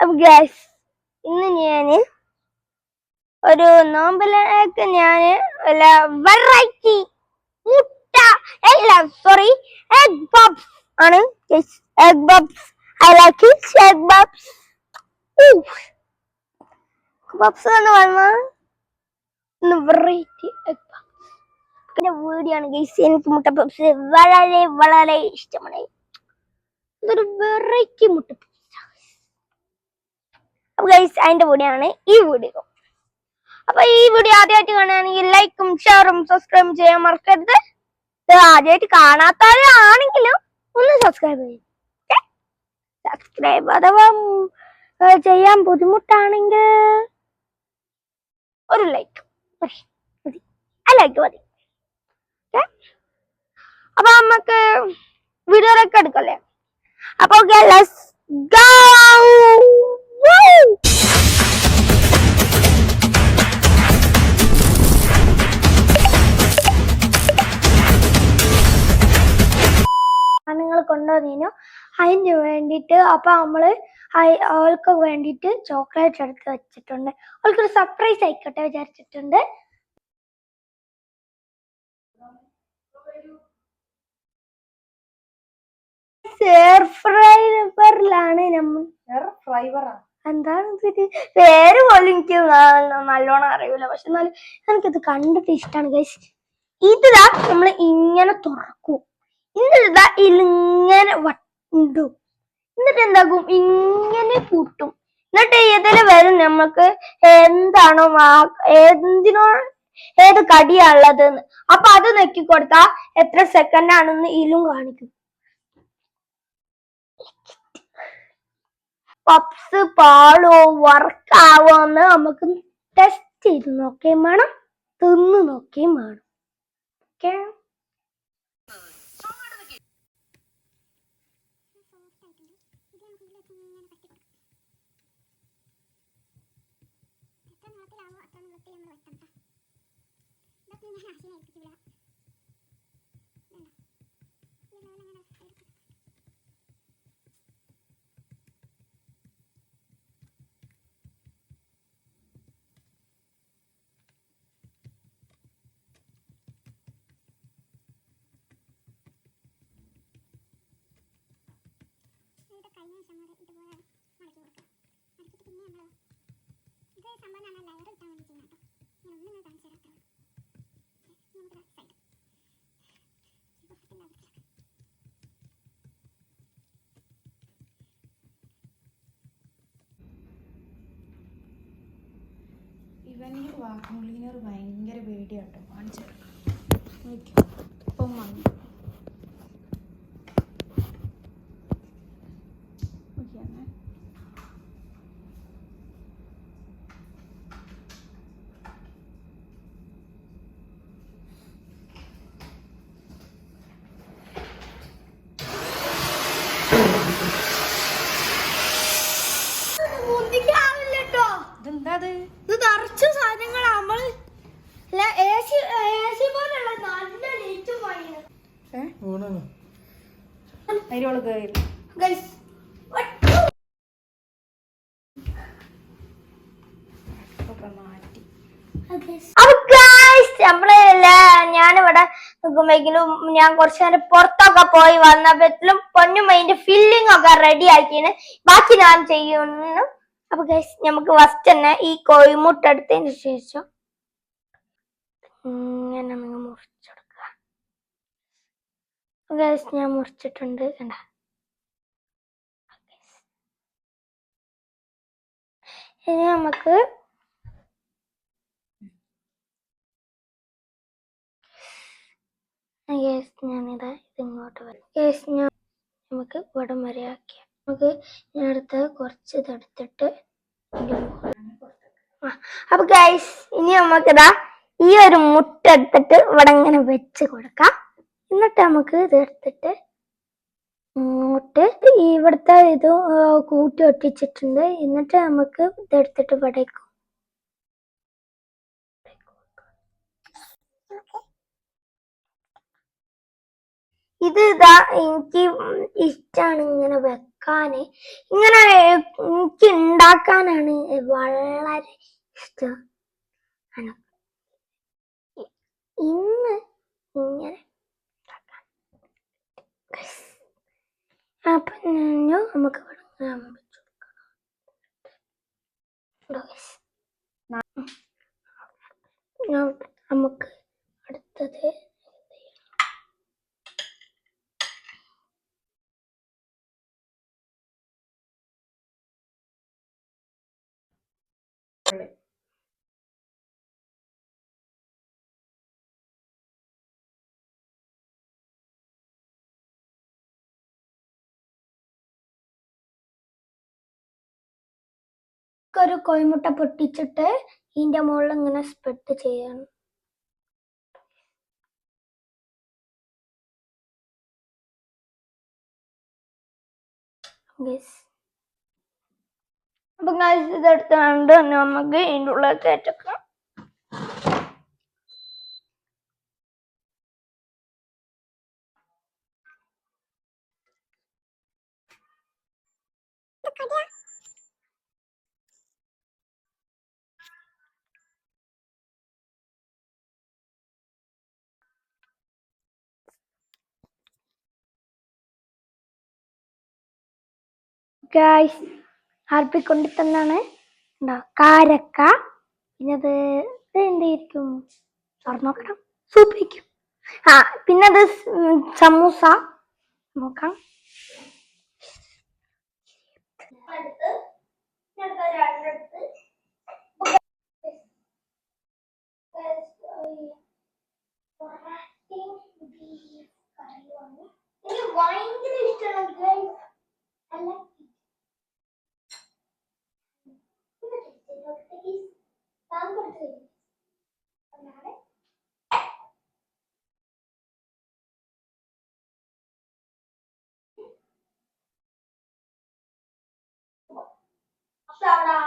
അപ്പൊ ഗ്യാസ് ഇന്ന് ഞാൻ ഒരു നോമ്പലേക്ക് ഞാൻ വെറൈറ്റി മുട്ട അല്ല സോറി എഗ് ബബ്സ് ആണ്. Egg puffs I like it egg puffs puffs എന്ന് പറഞ്ഞാൽ വെറൈറ്റി എഗ് ബബ്സ് വീഡിയോ ആണ് ഗൈസ് എനിക്ക് മുട്ട പപ്സ് വളരെ വളരെ ഇഷ്ടമാണ്. ഇതൊരു വെറൈറ്റി മുട്ട അപ്പൊ ഗൈസ് അതിന്റെ കൂടെയാണ് ഈ വീഡിയോ അപ്പൊ ഈ വീഡിയോ ആദ്യമായിട്ട് കാണുകയാണെങ്കിൽ ലൈക്കും ഷെയറും സബ്സ്ക്രൈബും ചെയ്യാൻ മറക്കരുത്. ഇത് ആദ്യമായിട്ട് കാണാത്തവരാണെങ്കിലും ഒന്ന് സബ്സ്ക്രൈബ് ചെയ്യും. സബ്സ്ക്രൈബ് അഥവാ ചെയ്യാൻ ബുദ്ധിമുട്ടാണെങ്കിൽ ഒരു ലൈക്ക് മതി. ആ ലൈക്ക് മതി? അപ്പൊ നമുക്ക് വീഡിയോ വീഡിയോയിലൊക്കെ എടുക്കല്ലേ അപ്പൊ ലെറ്റ്സ് ഗോ നിങ്ങൾ കൊണ്ടുവന്നതിനു അതിന് വേണ്ടിയിട്ട് അപ്പൊ നമ്മൾ അയ്- അവൾക്ക് വേണ്ടിയിട്ട് ചോക്ലേറ്റ് എടുത്ത് വെച്ചിട്ടുണ്ട്. അവൾക്കൊരു സർപ്രൈസ് ആയിക്കോട്ടെ വിചാരിച്ചിട്ടുണ്ട്. എയർ ഫ്രൈവറിലാണ് നമ്മൾ. ഫ്രൈവറാ എന്താണ് പേര് പോലും എനിക്ക് നല്ലോണം അറിയില്ല പക്ഷെ എന്നാലും എനിക്കിത് കണ്ടിട്ട് ഇഷ്ടമാണ് ഗൈസ് ഇതിലാ നമ്മൾ ഇങ്ങനെ തുറക്കും. എന്നിട്ട് ഇങ്ങനെ വട്ടും. എന്നിട്ട് എന്താകും? ഇങ്ങനെ കൂട്ടും. എന്നിട്ട് ഇതിൽ വരും നമുക്ക് എന്താണോ എന്തിനോ ഏത് കടിയാ ഉള്ളത് അപ്പൊ അത് നെക്കി കൊടുത്താ എത്ര സെക്കൻഡ് ആണെന്ന് ഇതിലും കാണിക്കും. പപ്സ് പാളോ വർക്കാവോ എന്ന് നമുക്ക് ടെസ്റ്റ് ചെയ്ത് നോക്കുകയും വേണം തിന്ന് നോക്കുകയും വേണം. ഓക്കെ ഇത് നമ്മൾ ഇത് ഞാൻ ക്ലീനർ ഭയങ്കര പേടിയാട്ടോ. കാണിച്ചു ഇപ്പം വന്നു. അപ്പൊ ഗൈസ് നമ്മൾ ഞാനിവിടെ നിൽക്കുമ്പോഴേക്കും ഞാൻ കുറച്ചു നേരം പുറത്തൊക്കെ പോയി വന്നപ്പോഴത്തിലും പൊന്നും അതിന്റെ ഫില്ലിംഗ് ഒക്കെ റെഡി ആക്കിയാണ് ബാക്കി ഞാൻ ചെയ്യുന്നു. അപ്പൊ ഗൈസ് നമുക്ക് ഫസ്റ്റ് തന്നെ ഈ കോഴിമുട്ട എടുത്തതിന് ശേഷം ഇങ്ങനെ അങ്ങ് മുറിച്ചെടുക്കുക ഗൈസ് ഞാൻ മുറിച്ചിട്ടുണ്ട് കണ്ട. ഇനി നമുക്ക് യെസ് ഞാനിതാ ഇതിങ്ങോട്ട് വരും. യെസ് ഞാൻ നമുക്ക് ഇവിടം വരെ ആക്കിയ നമുക്ക് ഞാൻ എടുത്ത് കുറച്ച് ഇതെടുത്തിട്ട് അപ്പൊ ഗൈസ് ഇനി നമുക്കിതാ ഈ ഒരു മുട്ട എടുത്തിട്ട് ഇവിടെ ഇങ്ങനെ വെച്ച് കൊടുക്കാം. എന്നിട്ട് നമുക്ക് ഇത് എടുത്തിട്ട് ഇങ്ങോട്ട് ഇവിടുത്തെ ഇത് കൂട്ടി ഒട്ടിച്ചിട്ടുണ്ട്. എന്നിട്ട് നമുക്ക് ഇതെടുത്തിട്ട് ഇവിടേക്ക് ഇത് ഇതാ എനിക്ക് ഇഷ്ടമാണ് ഇങ്ങനെ വെക്കാൻ ഇങ്ങനെ എനിക്ക് ഉണ്ടാക്കാനാണ് വളരെ ഇഷ്ടം. ഇന്ന് ഇങ്ങനെ. അപ്പൊ നമുക്ക് നമുക്ക് ഒരു കോയിമുട്ട പൊട്ടിച്ചിട്ട് ഇതിന്റെ മുകളിൽ ഇങ്ങനെ സ്പ്രെഡ് ചെയ്യണം. Guys. അപ്പൊ ഗൈസ് ഇതെടുത്തുകൊണ്ട് നമുക്ക് ഇതിന്റെ ഉള്ളിൽ കയറ്റക്കാം. ഗൈസ് ഹാർപ്പി കൊണ്ടു തന്നാണ് ഉണ്ടോ കാരക്ക. പിന്നെ അത് ഇത് എന്തായിരിക്കും തുറന്നോക്കണം നോക്കണം. സൂപ്പിരിക്കും ആ പിന്നെ അത് സമൂസ. നോക്കാം. എനിക്ക്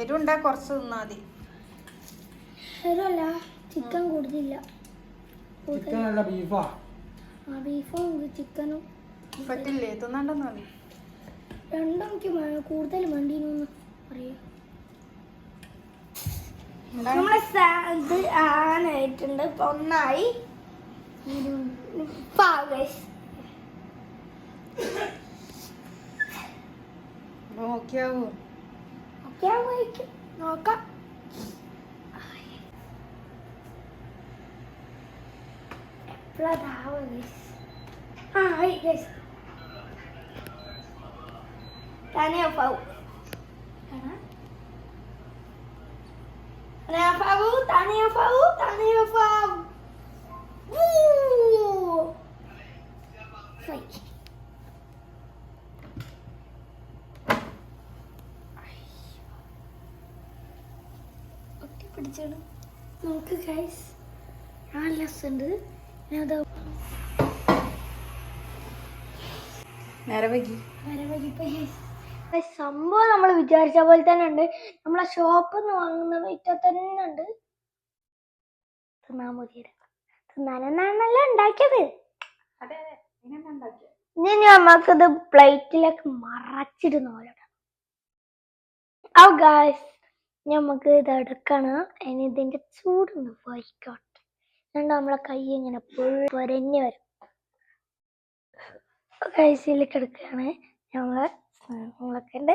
എരുണ്ടാ കുറച്ച് തിന്നാ മതി. ശരിയല്ല ചിക്കൻ കൂടുതലില്ല. ചിക്കനല്ല ബീഫാ ആ? ബീഫും ചിക്കനും പറ്റില്ലേ? തിന്നണ്ടെന്ന് മതി രണ്ടും എനിക്ക് വേ- കൂടുതൽ വേണ്ടിന്ന് പറയാ. നമ്മളെ ഇത് ആനായിട്ടുണ്ട്. ഇപ്പൊ ഒന്നായി. നോക്കിയാവൂ? ഒക്കെ വഹിക്കും നോക്കാം എപ്പോഴാ ആ ആയി ഗൈസ് തന്നെ Pau Tanya Fawu, Tanya Fawu, Tanya Fawu. Woo! പിടിച്ചാണ് നമുക്ക് ഗൈസ് ആ ലെസ് ഉണ്ട് ഞാനത് നേരെ വൈകി. വരെ വരിപ്പോ ഗൈസ് സംഭവം നമ്മൾ വിചാരിച്ച പോലെ തന്നെ ഉണ്ട്. നമ്മളെ ഷോപ്പിൽ നിന്ന് വാങ്ങുന്ന വിറ്റ തന്നെ ഉണ്ട്. തിന്നാൻ മതി തിന്നാനെന്നാണല്ലോ ഉണ്ടാക്കിയത്. ഇനി നമുക്കത് പ്ലേറ്റിലേക്ക് മറച്ചിടുന്ന പോലെ. ഗായ്സ് നമുക്ക് ഇത് എടുക്കണം. ഇനി ഇതിന്റെ ചൂടൊന്ന് പോയിക്കോട്ടെ എന്നിട്ട് നമ്മളെ കൈ ഇങ്ങനെ പൊരഞ്ഞു വരും. ഗൈസിലേക്ക് എടുക്കുകയാണ് നമ്മളെ നമ്മളൊക്കെ ഉണ്ട്.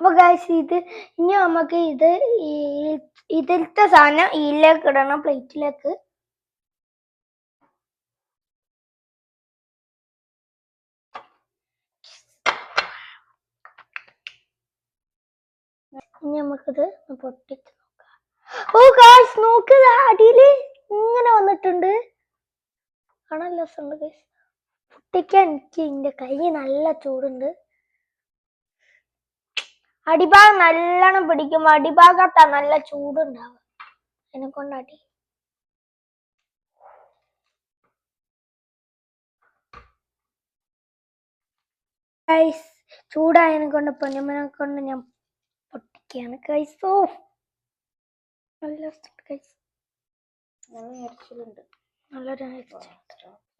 അപ്പൊ ഗൈസ് ഇത് ഇനി നമുക്ക് ഇത് ഇതിലത്തെ സാധനം ഇതിലേക്ക് ഇടണം പ്ലേറ്റിലേക്ക് ഇനി നമുക്കിത് പൊട്ടിച്ച് നോക്കാം. ഓ ഗായ്സ് നോക്ക് അടിയിൽ ഇങ്ങനെ വന്നിട്ടുണ്ട്. കാണാൻ രസമുണ്ട് പൊട്ടിക്കാൻ എനിക്ക് എന്റെ കൈ നല്ല ചൂടുണ്ട്. അടിഭാഗം നല്ലോണം പിടിക്കും അടിഭാഗത്താ നല്ല ചൂടുണ്ടാവും എന്നെ കൊണ്ടാടി ഗൈസ് ചൂടായതിനെ കൊണ്ട് പൊന്നമ്മനെ കൊണ്ട് ഞാൻ പൊട്ടിക്കുകയാണ് ഗൈസ് ഓ നല്ല ഗൈസ് നല്ലൊരു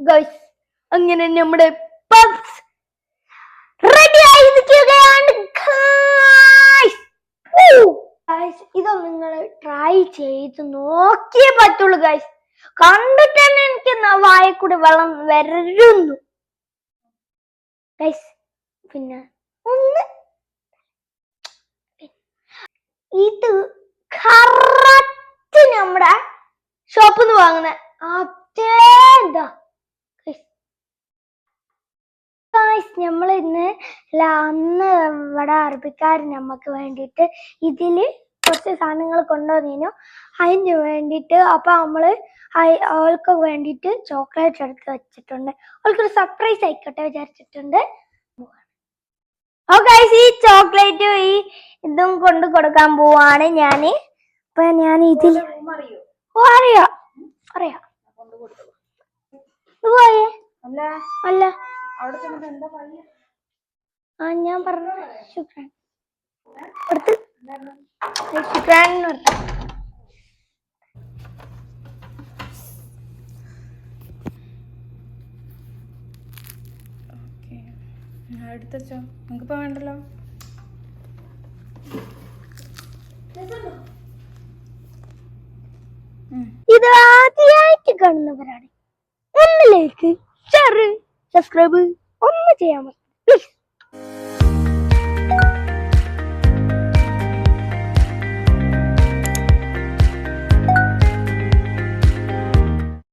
ഗൈസ് അങ്ങനെ നമ്മുടെ പബ്സ് റെഡി ആയിരിക്കുകയാണ് ഗൈസ് ഗൈസ് ഇതൊന്ന് നിങ്ങൾ ട്രൈ ചെയ്ത് നോക്കിയേ പറ്റുള്ളൂ ഗൈസ് കണ്ടിട്ട് തന്നെ എനിക്ക് വായ കൂടി വെള്ളം വരരുന്നു ഗൈസ് പിന്നെ ഒന്ന് ഇത് കറക്റ്റ് നമ്മുടെ ഷോപ്പിൽ നിന്ന് വാങ്ങുന്ന. അതേ ഇതാ. നമ്മൾ ഇന്ന് അന്ന് ഇവിടെ അറബിക്കാർ നമുക്ക് വേണ്ടിയിട്ട് ഇതിൽ കുറച്ച് സാധനങ്ങൾ കൊണ്ടുവന്നിനു. അതിന് വേണ്ടിയിട്ട് അപ്പൊ നമ്മൾ അയ്- അവൾക്ക് വേണ്ടിയിട്ട് ചോക്ലേറ്റ് എടുത്ത് വെച്ചിട്ടുണ്ട്. അവൾക്കൊരു സർപ്രൈസ് ആയിക്കോട്ടെ വിചാരിച്ചിട്ടുണ്ട്. ഈ ചോക്ലേറ്റ് ഈ ഇതും കൊണ്ട് കൊടുക്കാൻ പോവാണ് ഞാൻ. അപ്പൊ ഞാൻ ഇതിൽ ഓ അറിയോ. അറിയാ. പോയേ? അല്ല. ആ ഞാൻ പറഞ്ഞു ശുക്രാൻ ശുക്രാൻ എന്ന് പറഞ്ഞു ഓക്കെ എടുത്തച്ചോ നിങ്ങൾക്കിപ്പോ വേണ്ടല്ലോ? ഉം. ഇത് ആദ്യമായിട്ട് കാണുന്നവരാണ്. ഒന്നിലേക്ക് ഷെയർ സബ്സ്ക്രൈബ് ഒന്ന് ചെയ്യാൻ പറ്റും